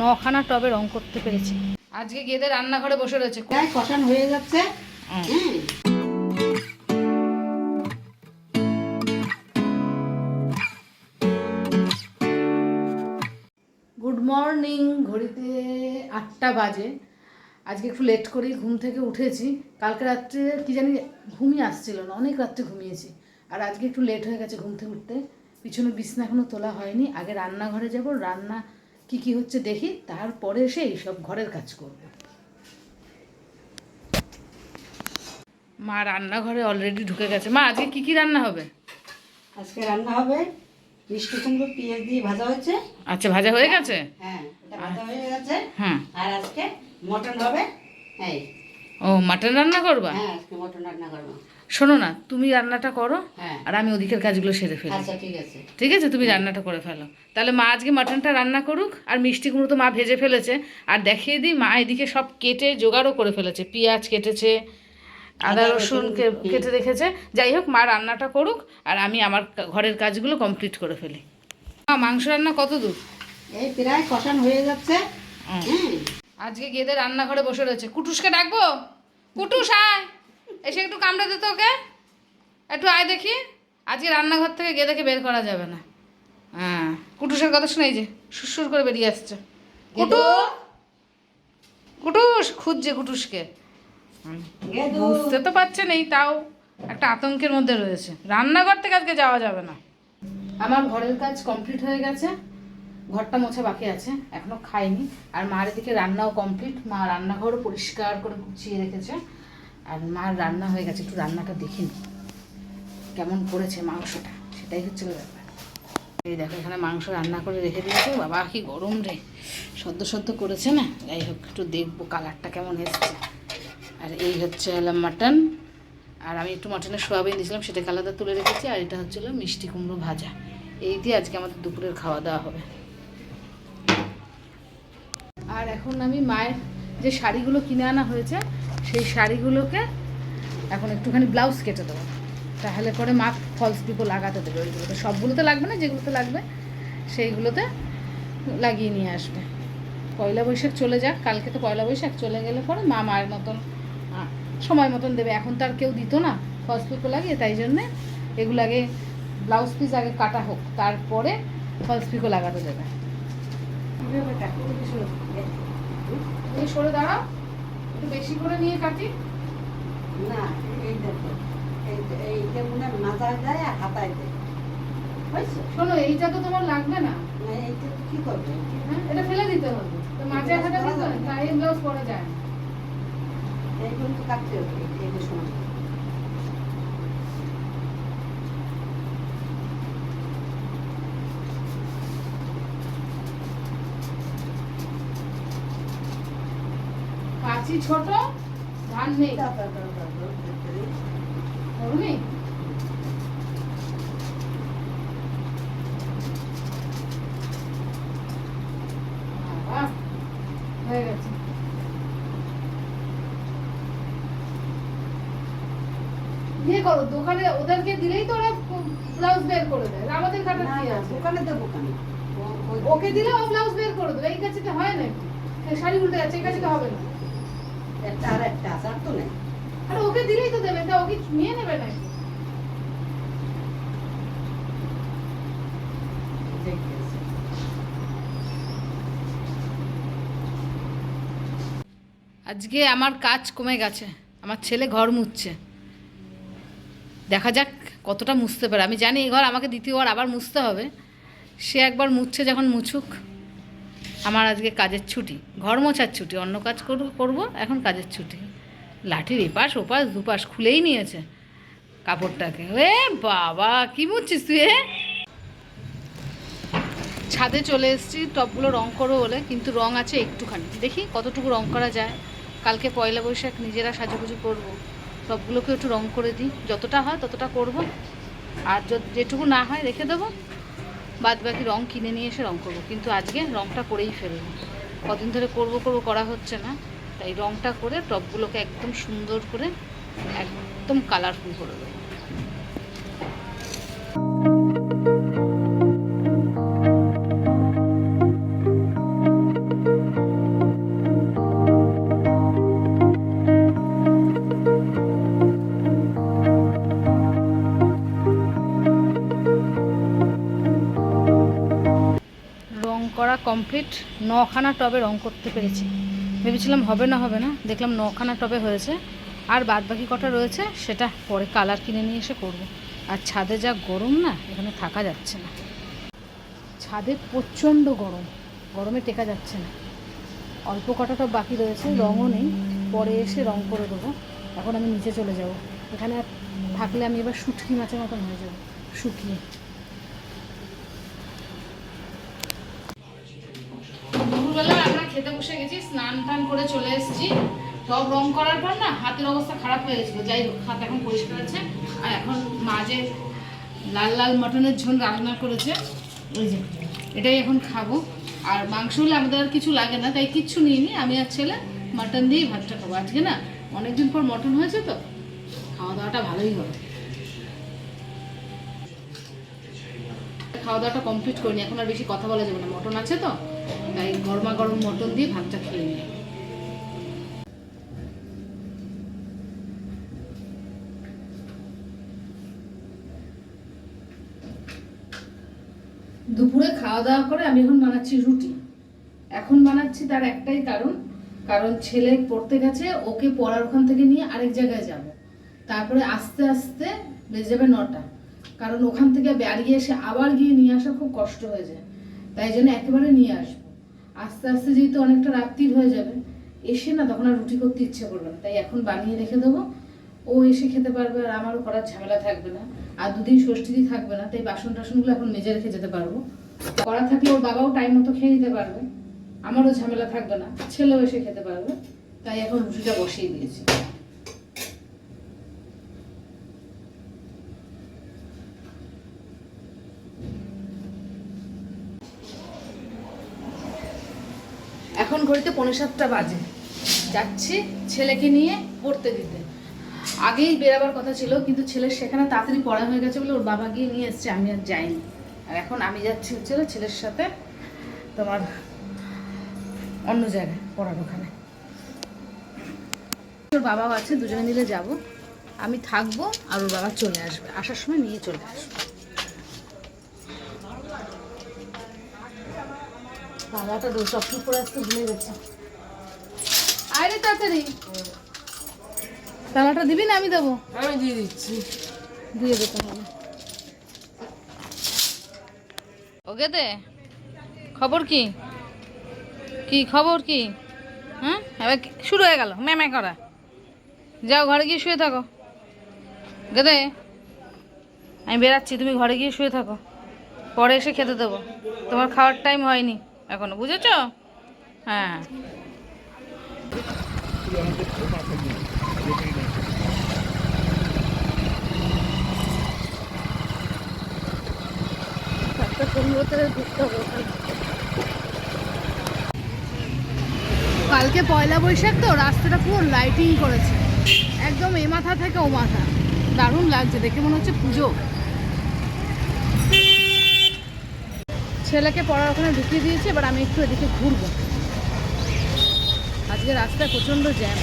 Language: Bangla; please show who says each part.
Speaker 1: নখানা টবে রং করতে পেরেছি। আজকে গেদে রান্নাঘরে বসে রয়েছে।
Speaker 2: কষান হয়ে যাচ্ছে।
Speaker 1: গুড মর্নিং ঘড়িতে আটটা বাজে। আজকে একটু লেট করেই ঘুম থেকে উঠেছি। কালকে রাত্রে কি জানি ঘুমিয়ে আসছিল না অনেক রাত্রে ঘুমিয়েছি। আর আজকে একটু লেট হয়ে গেছে ঘুম থেকে উঠতে। পিছনে বিছনা এখনও তোলা হয়নি। আগে রান্নাঘরে যাব রান্না কি কি হচ্ছে দেখি তারপরে এসে এইসব ঘরের কাজ করব। মা রান্নাঘরে অলরেডি ঢুকে গেছে। মা আজকে কি কি রান্না হবে?
Speaker 2: আজকে রান্না হবে মিষ্টি কুমড়ো পেঁয়াজ দিয়ে ভাজা হয়েছে।
Speaker 1: আচ্ছা ভাজা হয়ে গেছে?
Speaker 2: হ্যাঁ এটা ভাজা হয়ে গেছে।
Speaker 1: হ্যাঁ।
Speaker 2: আর আজকে মটন হবে। এই
Speaker 1: ও মাটন রান্না করবা?
Speaker 2: হ্যাঁ আজকে মটন রান্না করব।
Speaker 1: শোনো না তুমি রান্নাটা করো
Speaker 2: হ্যাঁ।
Speaker 1: আর আমি ওদিকের কাজগুলো সেরে ফেলি।
Speaker 2: আচ্ছা ঠিক আছে।
Speaker 1: ঠিক আছে? তুমি রান্নাটা করে ফেলো। তাহলে মা আজকে মাটনটা রান্না করুক আর মিষ্টি কুমড়ো তো মা ভেজে ফেলেছে। আর দেখিয়ে দিই মা এদিকে সব কেটে জোগাড়ও করে ফেলেছে। পেঁয়াজ কেটেছে আদা রসুন কেটে রেখেছে। যাই হোক মা রান্নাটা করুক আর আমি আমার ঘরের কাজগুলো কমপ্লিট করে ফেলি। মা মাংস রান্না কত দূর
Speaker 2: এই প্রায় কষান হয়ে যাচ্ছে।
Speaker 1: হুম। আজকে গেদে রান্নাঘরে বসে রয়েছে। কুটুসকে ডাকবো? কুটুস আয়। এসে একটু কামড়ে দিত ওকে। একটু আয় দেখি। আজকে রান্নাঘর থেকে গেদেকে বের করা যাবে না। হ্যাঁ কুটুসের কথা শুনে যে সুরসুর করে বেরিয়ে আসছে। কুটু! কুটুস খুঁজছে কুটুসকে। বুঝতে তো পারছেন এই তাও একটা আতঙ্কের মধ্যে রয়েছে। রান্নাঘর থেকে আজকে যাওয়া যাবে না। আমার ঘরের কাজ কমপ্লিট হয়ে গেছে। ঘরটা মোছা বাকি আছে, এখনও খাইনি। আর মার এদিকে রান্নাও কমপ্লিট মা রান্নাঘরও পরিষ্কার করে গুছিয়ে রেখেছে। আর মার রান্না হয়ে গেছে, একটু রান্নাটা দেখিনি কেমন করেছে মাংসটা, সেটাই হচ্ছে ব্যাপার। এই দেখো, এখানে মাংস রান্না করে রেখে দিয়েছে। বাবা, কি গরম রে। সদ্য সদ্য করেছে না? যাই হোক, একটু দেখব কালারটা কেমন এসছে। আর এই হচ্ছে হলো মাটন আর আমি একটু মাটনের সোয়াবিন দিয়েছিলাম, সেটাকে আলাদা তুলে রেখেছি। আর এটা হচ্ছে হলো মিষ্টি কুমড়ো ভাজা। এই দিয়ে আজকে আমাদের দুপুরের খাওয়া দাওয়া হবে। আর এখন আমি মায়ের যে শাড়িগুলো কিনে আনা হয়েছে, সেই শাড়িগুলোকে এখন একটুখানি ব্লাউজ কেটে দেবো। তাহলে করে মা ফলস পিকো লাগাতে দেবে ওইগুলোতে। সবগুলোতে লাগবে না, যেগুলোতে লাগবে, সেইগুলোতে লাগিয়ে নিয়ে আসবে। পয়লা বৈশাখ চলে যাক, কালকে তো পয়লা বৈশাখ, চলে গেলে পরে মা মায়ের মতন সময় মতন দেবে। এখন তো আর কেউ দিত না ফলস পিকো লাগিয়ে, তাই জন্যে এগুলো আগে ব্লাউজ পিস আগে কাটা হোক, তারপরে ফলস পিকো লাগাতে দেবে। তুমি সরে দাঁড়াও একটু বেশি করে নিয়ে কাটি।
Speaker 2: না এই দেখো এই এইটা মনে মাথায় দেয় আর হাতায় দেয়।
Speaker 1: শোনো এইটা তো তোমার লাগবে না।
Speaker 2: না এইটা কি করবে?
Speaker 1: হ্যাঁ এটা ফেলে দিতে হবে। তো মাঝে হাতে তাই ব্লাউজ পরা যায়। না।
Speaker 2: এইগুলো তো কাটতে হবে এইটা সময়
Speaker 1: কাঁচি ছোট ধান নেই। করুনি হয়ে গেছে। ইয়ে করো দোকানে ওদেরকে দিলেই তো ওরা ব্লাউজ বের করে দেয়। আমাদের কাটা কি আছে।
Speaker 2: দোকানে দেবো কেন
Speaker 1: ওকে দিলে ও ব্লাউজ বের করে দেবে। এই কাছে হয় নাকি? শাড়ি উল্টে যাচ্ছে এই কাছে তো হবে না।
Speaker 2: একটা আর একটা আছে আর তো নেই।
Speaker 1: আর ওকে দিলেই তো দেবে তা ওকে নিয়ে নেবে নাকি? আজকে আমার কাজ কমে গেছে আমার ছেলে ঘর মুছছে। দেখা যাক কতটা মুছতে পারে। আমি জানি এই ঘর আমাকে দ্বিতীয়বার আবার মুছতে হবে। সে একবার মুছছে যখন মুছুক। আমার আজকে কাজের ছুটি। ঘর মোছার ছুটি, অন্য কাজ করব এখন কাজের ছুটি। লাঠির এপাশ ওপাশ, দুপাশ খুলেই নিয়েছে কাপড়টাকে। এ বাবা, কি মুছছিস তুই, এ? ছাদে চলে এসেছি, টপগুলো রং করব বলে, কিন্তু রং আছে একটুখানি। দেখি কতটুকু রং করা যায়। কালকে পয়লা বৈশাখ, নিজেরা সাজুগুজু করব। টপগুলোকে একটু রং করে দিই। যতটা হয় ততটা করব। আর যেটুকু না হয় রেখে দেবো। বাদ বাকি রং কিনে নিয়ে এসে রং করব। কিন্তু আজকে রংটা করেই ফেলব। কদিন ধরে করব করব করা হচ্ছে না। তাই রংটা করে টপগুলোকে একদম সুন্দর করে একদম কালারফুল করে দেবো। কমপ্লিট নখানা টবে রং করতে পেরেছি। ভেবেছিলাম হবে না হবে না। দেখলাম নখানা টবে হয়েছে। আর বাদ বাকি কটা রয়েছে, সেটা পরে কালার কিনে নিয়ে এসে করব। আর ছাদে যা গরম না, এখানে থাকা যাচ্ছে না। ছাদে প্রচণ্ড গরম, গরমে টেকা যাচ্ছে না। অল্প কটা টব বাকি রয়েছে, রঙও নেই। পরে এসে রং করে দেবো। এখন আমি নিচে চলে যাব। এখানে থাকলে আমি এবার শুটকি মাছের মতন হয়ে যাব। শুকিয়ে দুপুরবেলা আমরা খেতে বসে গেছি, স্নান টান করে চলে এসেছি। সব রং করার পর না, হাতের অবস্থা খারাপ হয়ে গেছিল। যাই হোক, হাত এখন পরিষ্কার আছে। আর এখন মাঝে লাল লাল মটনের ঝোল রান্না করেছে, ওই যে, এটাই এখন খাব। আর মাংস হলে আমাদের আর কিছু লাগে না, তাই কিচ্ছু নিইনি। আমি আর ছেলে মাটন দিয়েই ভাতটা খাব। আজকে না, অনেকদিন পর মটন হয়েছে তো, খাওয়া দাওয়াটা ভালোই হবে। খাওয়া দাওয়াটা কমপ্লিট করিনি, এখন আর বেশি কথা বলা যাবে না। মটন আছে তো তাই গরমা গরম মটন দিয়ে ভাতটা খেয়ে নিই। দুপুরে খাওয়া দাওয়া করে আমি এখন বানাচ্ছি রুটি। এখন বানাচ্ছি তার একটাই কারণ কারণ ছেলে পড়তে গেছে, ওকে পড়ার ওখান থেকে নিয়ে আরেক জায়গায় যাব। তারপরে আস্তে আস্তে বেজে যাবে নটা। কারণ ওখান থেকে বেরিয়ে এসে আবার গিয়ে নিয়ে আসা খুব কষ্ট হয়ে যায়। তাই জন্য একেবারে নিয়ে আসব। আস্তে আস্তে যেহেতু অনেকটা রাত্রির হয়ে যাবে, এসে না তখন আর রুটি করতে ইচ্ছে করবে না। তাই এখন বানিয়ে রেখে দেবো। ও এসে খেতে পারবে আর আমারও করার ঝামেলা থাকবে না। আর দুদিন ষষ্ঠীতেই থাকবে না, তাই বাসন টাসনগুলো এখন মেজে রেখে যেতে পারব। করা থাকলে ওর বাবাও টাইম মতো খেয়ে নিতে পারবে। আমারও ঝামেলা থাকবে না, ছেলেও এসে খেতে পারবে। তাই এখন রুটিটা বসিয়ে দিয়েছি। এখন ঘড়িতে পৌনে সাতটা বাজে। যাচ্ছি ছেলেকে নিয়ে পড়তে দিতে। আগেই বেরাবার কথা ছিল, কিন্তু ছেলের সেখানে তাড়াতাড়ি পড়া হয়ে গেছে বলে ওর বাবা গিয়ে নিয়ে এসছে, আমি আর যাইনি। আর এখন আমি যাচ্ছি হচ্ছে ছেলের সাথে তোমার অন্য জায়গায় পড়ার ওখানে। ওর বাবাও আছে, দুজনে মিলে যাব। আমি থাকব আর ওর বাবা চলে আসবে, আসার সময় নিয়ে চলে আসবে। সবসময় আসতে ভুলে গেছে। আরে তাড়াতাড়ি। তালাটা দিবি না আমি দেবো?
Speaker 2: আমি দিয়ে দিচ্ছি।
Speaker 1: দিয়ে দিতে হবে। ওকে দে। খবর কি? কি খবর কি? হ্যাঁ? এবার কি- শুরু হয়ে গেল। ম্যামে করা। যাও ঘরে গিয়ে শুয়ে থাকো। গেদে আমি বেরাচ্ছি তুমি ঘরে গিয়ে শুয়ে থাকো। পরে এসে খেতে দেবো। তোমার খাওয়ার টাইম হয়নি। এখনও বুঝেছ? হ্যাঁ। কালকে পয়লা বৈশাখ তো, রাস্তাটা পুরো লাইটিং করেছে। একদম এ মাথা থেকে ও মাথা। দারুণ লাগছে, দেখে মনে হচ্ছে পুজো। ছেলেকে পড়ার ওখানে ঢুকিয়ে দিয়েছে এবার আমি একটু এদিকে ঘুরবো। আজকে রাস্তায় প্রচণ্ড জ্যাম।